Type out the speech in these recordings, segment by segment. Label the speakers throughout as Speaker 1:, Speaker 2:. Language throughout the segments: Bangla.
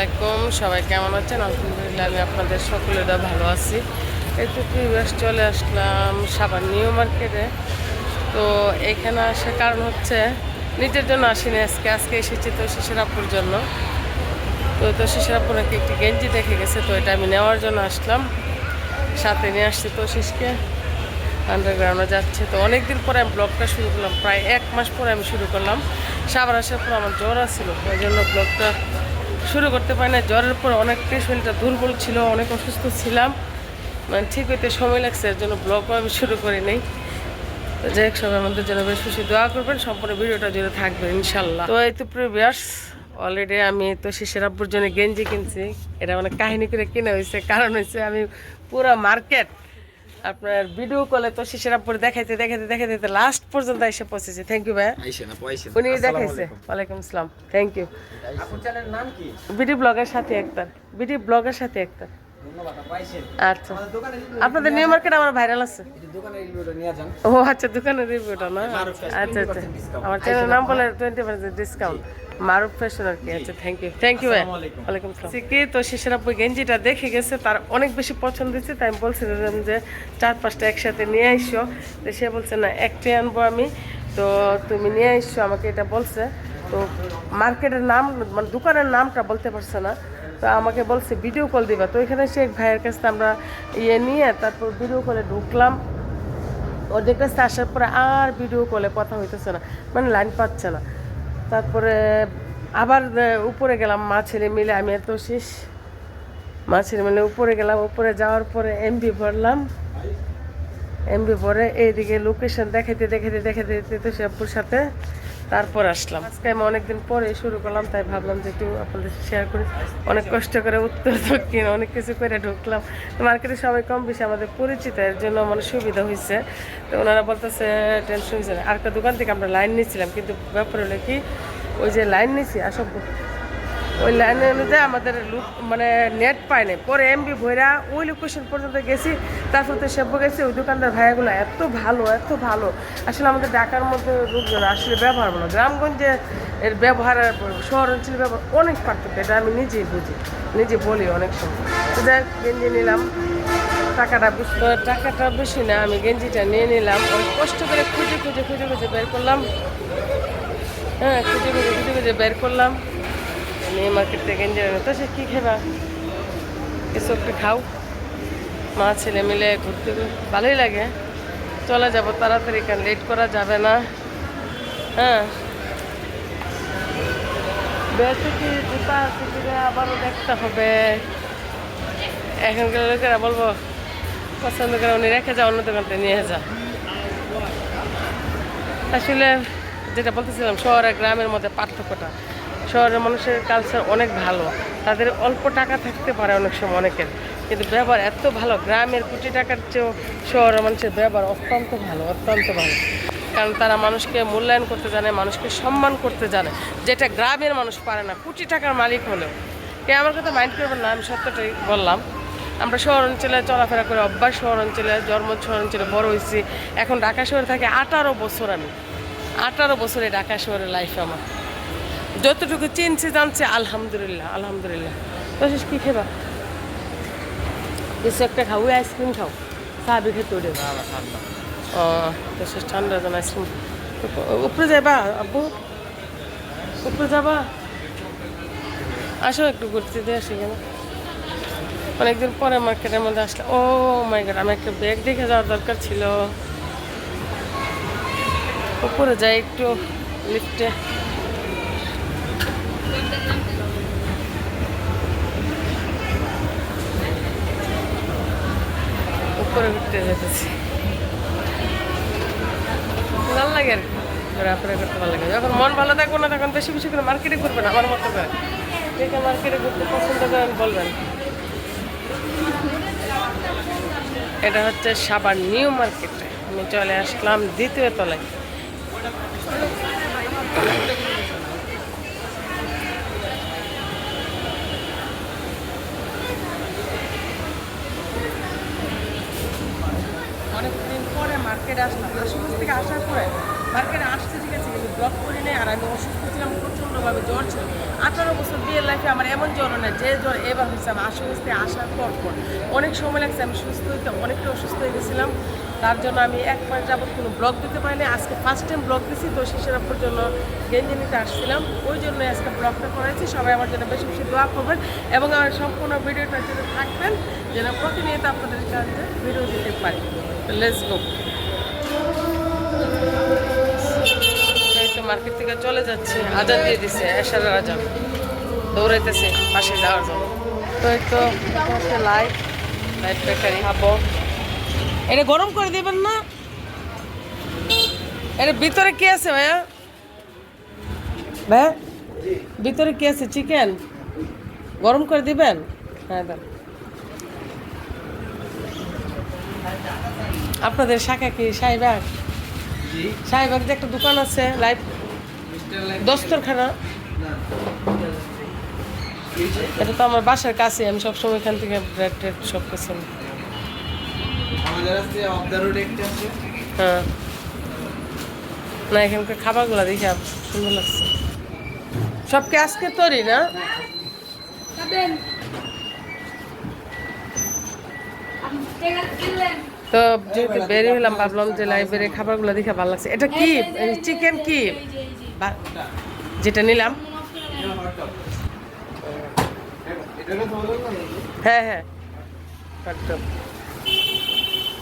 Speaker 1: আলাইকুম। সবাই কেমন আছেন? আলহামদুলিল্লাহ, আমি আপনাদের সকলের ভালো আছি। এই তো প্রিভিয়াস চলে আসলাম সাবান নিউ মার্কেটে। তো এখানে আসার কারণ হচ্ছে, নিজের জন্য আসিনি আজকে। আজকে এসেছি তো শিশির আপুর জন্য। তো তো শিশির আপুর নাকি একটি গেঞ্জি দেখে গেছে, তো এটা আমি নেওয়ার জন্য আসলাম। সাথে নিয়ে আসছি তো শিশকে আন্ডারগ্রাউন্ডে যাচ্ছে। তো অনেক দিন পরে আমি ব্লগটা শুরু করলাম। প্রায় এক মাস পরে আমি শুরু করলাম। সাবার আসার পর আমার জ্বর আসছিল ওই জন্য ব্লগটা শুরু করতে পারি না জ্বরের পর অনেকটাই শরীরটা দুর্বল ছিল, অনেক অসুস্থ ছিলাম। মানে ঠিক হইতে সময় লাগছে, এর জন্য ব্লগও আমি শুরু করি নাই। তো যাই হোক, সবাই আমাদের জন্য বেশ খুশি। দোয়া করবেন, সম্পূর্ণ ভিডিওটা জুড়ে থাকবে ইনশাল্লাহ তো এই তো প্রিভিয়াস অলরেডি আমি তো শিশির আব্বুর জন্য গেঞ্জি কিনছি। এটা মানে কাহিনী করে কিনে হয়েছে। কারণ হচ্ছে আমি পুরো মার্কেট আপনার ভিডিও কলে তো শিশির আব্বুর দেখাইতে দেখাইতে দেখাইতে লাস্ট পর্যন্ত এসে পৌঁছেছে। থ্যাংক ইউ ভাইয়া।
Speaker 2: আইসেন
Speaker 1: উনি দেখাইছে। ওয়ালাইকুম আসসালাম। থ্যাংক ইউ
Speaker 2: আপুর চ্যানেলের নাম কি?
Speaker 1: বিডি ব্লগের সাথে একটার বিডি ব্লগের সাথে
Speaker 2: আইসেন।
Speaker 1: আচ্ছা। আপনাদের নিউ মার্কেট আমার ভাইরাল আছে? ও আচ্ছা দোকানের রিভিউটা না? আচ্ছা আচ্ছা।
Speaker 2: 20% discount।
Speaker 1: আমার চ্যানেলের নাম বলে twenty percent discount Maruf fashion আর কি আচ্ছা থ্যাংক ইউ থ্যাংক ইউ। ওয়ালাইকুম সিকি তো শিশির আপু গেঞ্জিটা দেখে গেছে তার অনেক বেশি পছন্দ হয়েছে তাই আমি বলছিলাম যে চার পাঁচটা একসাথে নিয়ে আইসো। তো সে বলছে না একটাই আনব আমি। তো তুমি নিয়ে আইসো আমাকে এটা বলছে। তো মার্কেটের নাম মানে দোকানের নামটা বলতে পারছে না। তো আমাকে বলছে ভিডিও কল দিবা। তো এখানে সে এক ভাইয়ের কাছে আমরা ইয়ে নিয়ে তারপর ভিডিও কলে ঢুকলাম। ওদের কাছে আসার পরে আর ভিডিও কলে কথা হইতেছে না। মানে লাইন পাচ্ছে না। তারপরে আবার উপরে গেলাম মা ছেলে মিলে আমি এত শেষ মা ছেলে মিলে উপরে গেলাম উপরে যাওয়ার পরে এমবি ভরলাম এমবি ভরে এইদিকে লোকেশন দেখাইতে দেখাইতে দেখাইতে দেখাইতে তো শেপুর সাথে তারপর আসলাম। আজকে আমি অনেকদিন পরে শুরু করলাম, তাই ভাবলাম যে একটু আপনাদের শেয়ার করি। অনেক কষ্ট করে উত্তর দক্ষিণ, অনেক কিছু করে ঢুকলাম। তো মার্কেটে সবাই কম বেশি আমাদের পরিচিত, এর জন্য মানে সুবিধা হয়েছে তো ওনারা বলতেছে টেনশন হয়েছে আর একটা দোকান থেকে আমরা লাইন নিয়েছিলাম কিন্তু ব্যাপার হলো কি, ওই যে লাইন নিয়েছি আসব ওই লাইনে অনুযায়ী আমাদের লুক মানে নেট পায় নাই। পরে এমবি ভৈরা ওই লোকেশন পর্যন্ত গেছি, তারপর তো সেব্য গেছি ওই দোকানদার ভাইয়াগুলো এত ভালো এত ভালো। আসলে আমাদের ঢাকার মধ্যে লোকজন আসলে ব্যবহার ভালো গ্রামগঞ্জে এর ব্যবহার শহর অঞ্চলের ব্যবহার অনেক পার্থক্য, এটা আমি নিজেই বুঝি, নিজে বলি অনেক সময়। যাই গেঞ্জি নিলাম। টাকাটা টাকাটা বেশি না, আমি গেঞ্জিটা নিয়ে নিলাম। অনেক কষ্ট করে খুঁজে খুঁজে খুঁজে খুঁজে বের করলাম। হ্যাঁ খুঁজে খুঁজে খুঁজে খুঁজে বের করলাম। নিয়ে মার্কেট থেকে গেঞ্জি আনলাম। তো সে কী খেবা কিছু খাও। মা, ছেলে মিলে ঘুরতে ভালোই লাগে। চলে যাব তাড়াতাড়ি, কারণ লেট করা যাবে না। হ্যাঁ। দেখতে হবে। এখনকার লোকেরা বলব, পছন্দ করে উনি রেখে যা, অন্য দোকান থেকে নিয়ে যা। আসলে যেটা বলতেছিলাম, শহর আর গ্রামের মধ্যে পার্থক্যটা। শহরের মানুষের কালচার অনেক ভালো। তাদের অল্প টাকা থাকতে পারে অনেক সময় অনেকের। কিন্তু ব্যবহার এত ভালো, গ্রামের কোটি টাকার চেয়েও শহরের মানুষের ব্যবহার অত্যন্ত ভালো অত্যন্ত ভালো। কারণ তারা মানুষকে মূল্যায়ন করতে জানে, মানুষকে সম্মান করতে জানে। যেটা গ্রামের মানুষ পারে না, কোটি টাকার মালিক হলেও। কে আমার কথা মাইন্ড করবেন না, আমি সত্যটাই বললাম। আমরা শহর অঞ্চলে চলাফেরা করে অভ্যাস শহর অঞ্চলে জন্ম শহর অঞ্চলে বড় হয়েছি। এখন ঢাকা শহরে থাকি আঠারো বছর আমি। আঠারো বছরে ঢাকা শহরের লাইফ আমার। যতটুকু চিনছে জানছে আলহামদুলিল্লাহ আলহামদুলিল্লাহ। তো শেষ কী খেবা? কিছু একটা খাও আইসক্রিম খাও। চা বিঘে তোরে ও তো শেষ ঠান্ডা। যেন আইসক্রিম। উপরে যাবা আব্বু? উপরে যাবা? আসো একটু ঘুরতে দিয়ে আসি কেন অনেকদিন পরে মার্কেটের মধ্যে আসলে ও মাই গড আমার একটা ব্যাগ দেখে যাওয়ার দরকার ছিল। উপরে যাই একটু লিফটে উপরে উঠতে যেতেছি। ভালো লাগে আর ঘোরাফেরা করতে ভালো লাগে। যখন মন ভালো থাকবে না, তখন বেশি বেশি করে মার্কেটে ঘুরবেন, আমার মতো করে। দেখে মার্কেটে ঘুরতে পছন্দ করেন বলবেন। এটা হচ্ছে সাবান নিউ মার্কেটে। আমি চলে আসলাম দ্বিতীয় তলায় অনেকদিন পরে মার্কেটে আসলাম। আশেপাশ থেকে আসার পরে মার্কেটে আসতে ঠিক আছে, কিন্তু ব্লক করি নাই আর আমি অসুস্থ ছিলাম, প্রচণ্ডভাবে জ্বর ছিল। আঠারো বছর বিয়ের লাইফে আমার এমন জ্বর না, যে জ্বর এবার হয়েছে। আমি আসতে থেকে আসার পর পর অনেক সময় লাগছে, আমি সুস্থ হইতে অনেকটা অসুস্থ হয়ে গেছিলাম। তার জন্য আমি এক মাস যাবত কোনো ব্লগ দিতে পারিনি। আজকে ফার্স্ট টাইম ব্লগ দিছি, তো শিশুর আপুর জন্য গেঞ্জি নিতে আসছিলাম। ওই জন্যই আজকে ব্লগটা করেছি। সবাই আমার জন্য বেশি বেশি দোয়া করবেন এবং আমার সম্পূর্ণ ভিডিওটার জন্য থাকবেন, যেন প্রতিনিয়ত আপনাদের কাছে ভিডিও দিতে পারি। লেটস গো তো মার্কেট থেকে চলে যাচ্ছি আজান দিয়ে দিছে এশারের আজান। দৌড়াইতেছে পাশে যাওয়ার জন্য। তো হচ্ছে লাইট লাইট বেকারি খাব। এটা গরম করে দিবেন না? এটা ভিতরে কি আছে ভাইয়া? ভাইয়া ভিতরে কি আছে চিকেন? গরম করে দিবেন? হ্যাঁ দেন। আপনাদের শাখা কি শাহিবাগ
Speaker 2: জি।
Speaker 1: শাহিবাগ যে একটা দোকান আছে লাইট
Speaker 2: মিস্টার
Speaker 1: দস্তরখানা। এটা তো আমার বাসার কাছে আমি সবসময় এখান থেকে ব্রেড ট্রেড সব কিছু নিই।
Speaker 2: আমাদের আছে অফ দ্য রোড একটা আছে।
Speaker 1: হ্যাঁ। না এখানকার খাবারগুলো দেখে সুন্দর লাগছে। সবকে আজকে তৈরি না? তো যেহেতু বেরিয়ে হলাম ভাবলাম যে লাইব্রেরি খাবারগুলো দেখে ভালো লাগছে। এটা কি? চিকেন কি? যেটা নিলাম। হ্যাঁ হ্যাঁ।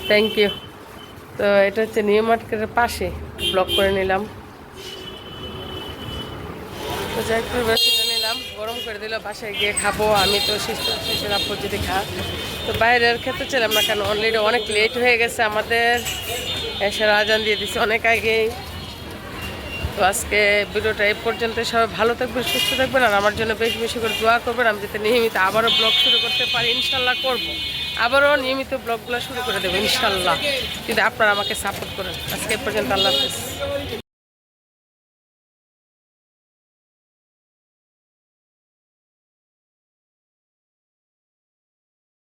Speaker 1: থ্যাংক ইউ তো এটা হচ্ছে নিউ মার্কেটের পাশে। ব্লক করে নিলাম। তো যাই গরম করে দিল, বাসায় গিয়ে খাব, আমি তো আপু যদি খা তো বাইরের খেতে ছিলাম না কেন অলরেডি অনেক লেট হয়ে গেছে আমাদের। এসে আজান দিয়ে দিচ্ছে অনেক আগেই। তো আজকে ভিডিওটা এই পর্যন্ত সবাই ভালো থাকবেন, সুস্থ থাকবেন, আর আমার জন্য বেশি বেশি করে দোয়া করবেন। আমি যাতে নিয়মিত আবারও ব্লগ শুরু করতে পারি, ইনশাল্লাহ করব। আবারও নিয়মিত ব্লগগুলো শুরু করে দেবো, ইনশাল্লাহ। যদি আপনারা আমাকে সাপোর্ট করেন, আজকে পর্যন্ত আল্লাহ